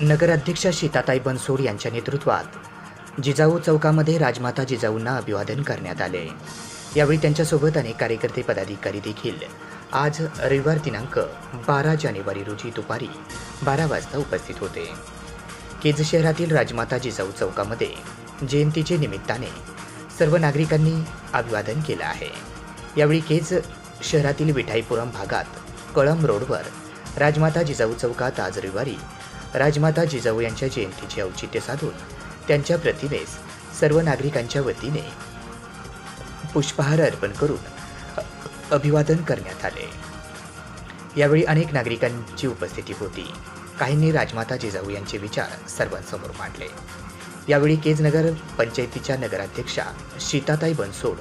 नगराध्यक्षा सीताताई बनसोड यांच्या नेतृत्वात जिजाऊ चौकामध्ये राजमाता जिजाऊंना अभिवादन करण्यात आले. यावेळी त्यांच्यासोबत अनेक कार्यकर्ते पदाधिकारी देखील. आज रविवार दिनांक बारा जानेवारी रोजी दुपारी बारा वाजता उपस्थित होते. केज शहरातील राजमाता जिजाऊ चौकामध्ये जयंतीचे निमित्ताने सर्व नागरिकांनी अभिवादन केलं आहे. यावेळी केज शहरातील विठाईपुरम भागात कळंब रोडवर राजमाता जिजाऊ चौकात आज रविवारी राजमाता जिजाऊ यांच्या जयंतीचे औचित्य साधून त्यांच्या प्रतिमेस सर्व नागरिकांच्या वतीने पुष्पहार अर्पण करून अभिवादन करण्यात आले. यावेळी अनेक नागरिकांची उपस्थिती होती. काहींनी राजमाता जिजाऊ यांचे विचार सर्वांसमोर मांडले. यावेळी केजनगर पंचायतीच्या नगराध्यक्षा सीताताई बनसोड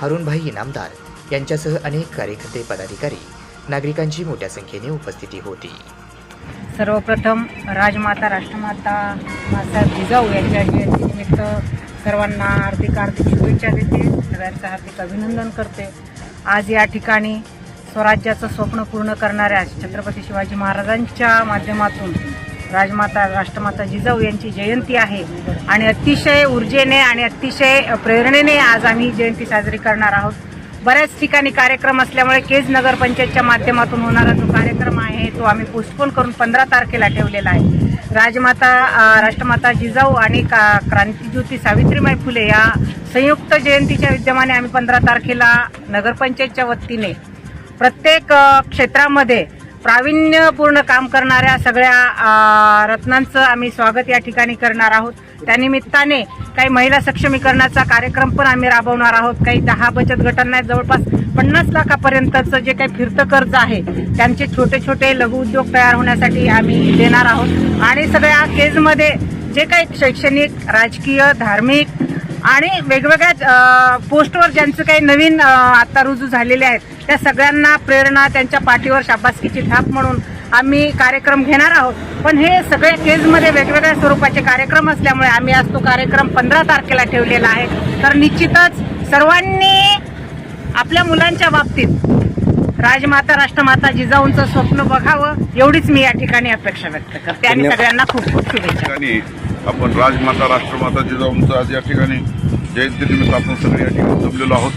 हरुणभाई इनामदार यांच्यासह अनेक कार्यकर्ते पदाधिकारी नागरिकांची मोठ्या संख्येने उपस्थिती होती. सर्वप्रथम राजमाता राष्ट्रमाता मासाहेब जिजाऊ यांच्या जयंतीनिमित्त सर्वांना हार्दिक हार्दिक शुभेच्छा देते सगळ्यांचं हार्दिक अभिनंदन करते. आज या ठिकाणी स्वराज्याचं स्वप्न पूर्ण करणाऱ्या छत्रपती शिवाजी महाराजांच्या माध्यमातून राजमाता राष्ट्रमाता जिजाऊ यांची जयंती आहे. आणि अतिशय ऊर्जेने आणि अतिशय प्रेरणेने आज आम्ही जयंती साजरी करणार आहोत. बऱ्याच ठिकाणी कार्यक्रम असल्यामुळे केज नगर पंचायतच्या माध्यमातून होणारा जो कार्यक्रम आहे तो आम्ही पोस्टपोन करून पंधरा तारखेला ठेवलेला आहे. राजमाता राष्ट्रमाता जिजाऊ आणि का क्रांतीज्योती सावित्रीबाई फुले या संयुक्त जयंतीच्या विद्यमाने आम्ही पंधरा तारखेला नगरपंचायतच्या वतीने प्रत्येक क्षेत्रामध्ये प्रावीण्यपूर्ण काम करणाऱ्या सगळ्या रत्नांचं आम्ही स्वागत या ठिकाणी करणार आहोत. त्यानिमित्ताने काही महिला सक्षमीकरणाचा कार्यक्रम पण आम्ही राबवणार आहोत. काही दहा बचत गटांना जवळपास पन्नास लाखापर्यंतचं जे काही फिरतं कर्ज आहे त्यांचे छोटे छोटे लघु उद्योग तयार होण्यासाठी आम्ही देणार आहोत. आणि सगळ्या केजमध्ये जे काही शैक्षणिक राजकीय धार्मिक आणि वेगवेगळ्या पोस्टवर ज्यांचं काही नवीन आत्ता आता रुजू झालेले आहेत त्या सगळ्यांना प्रेरणा त्यांच्या पाठीवर शाबासकीची थाप म्हणून आम्ही कार्यक्रम घेणार आहोत. पण हे सगळे केजमध्ये वेगवेगळ्या स्वरूपाचे कार्यक्रम असल्यामुळे आम्ही आज तो कार्यक्रम पंधरा तारखेला ठेवलेला आहे. तर निश्चितच सर्वांनी आपल्या मुलांच्या बाबतीत राजमाता राष्ट्रमाता जिजाऊंचं स्वप्न बघावं एवढीच मी या ठिकाणी अपेक्षा व्यक्त करते. आणि सगळ्यांना खूप खूप शुभेच्छा. आपण राजमाता राष्ट्रमाता जिजाऊंचं आज या ठिकाणी जयंतीनिमित्त आपण सगळे या ठिकाणी जमलेलो आहोत.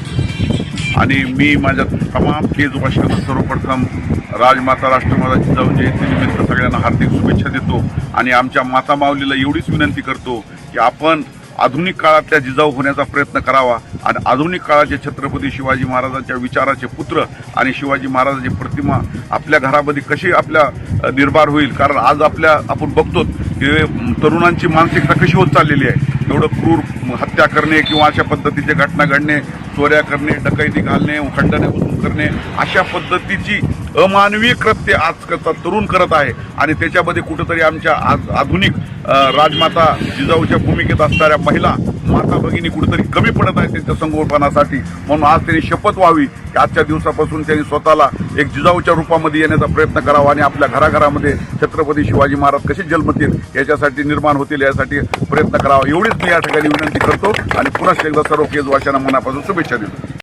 आणि मी माझ्या तमाम केज वाशियांना सर्वप्रथम राजमाता राष्ट्रमाता जिजाऊ जयंतीनिमित्त सगळ्यांना हार्दिक शुभेच्छा देतो आणि आमच्या माता माऊलीला एवढीच विनंती करतो की आपण आधुनिक काळातल्या जिजाऊ होण्याचा प्रयत्न करावा आणि आधुनिक काळाचे छत्रपती शिवाजी महाराजांच्या विचाराचे पुत्र आणि शिवाजी महाराजांची प्रतिमा आपल्या घरामध्ये कशी आपल्या निर्भार निर्माण होईल? कारण आज आपल्या आपण बघतो की तरुणांची मानसिकता कशी होत चाललेली आहे. एवढं क्रूर हत्या करणे किंवा अशा पद्धतीचे घटना घडणे चोऱ्या करणे डकैती घालणे खंडने वसूल करणे अशा पद्धतीची अमानवीय कृत्य आज तरुण करत आहे आणि त्याच्यामध्ये कुठंतरी आमच्या आज आधुनिक राजमाता जिजाऊच्या भूमिकेत असणाऱ्या महिला माता भगिनी कुठेतरी कमी पडत आहेत त्यांच्या संगोपनासाठी. म्हणून आज त्यांनी शपथ व्हावी की आजच्या दिवसापासून त्यांनी स्वतःला एक जिजाऊच्या रूपामध्ये येण्याचा प्रयत्न करावा आणि आपल्या घराघरामध्ये छत्रपती शिवाजी महाराज कसे जन्मतील याच्यासाठी निर्माण होतील यासाठी प्रयत्न करावा. एवढीच मी या ठिकाणी विनंती करतो आणि पुन्हा एकदा सर्व केज मनापासून शुभेच्छा देतो.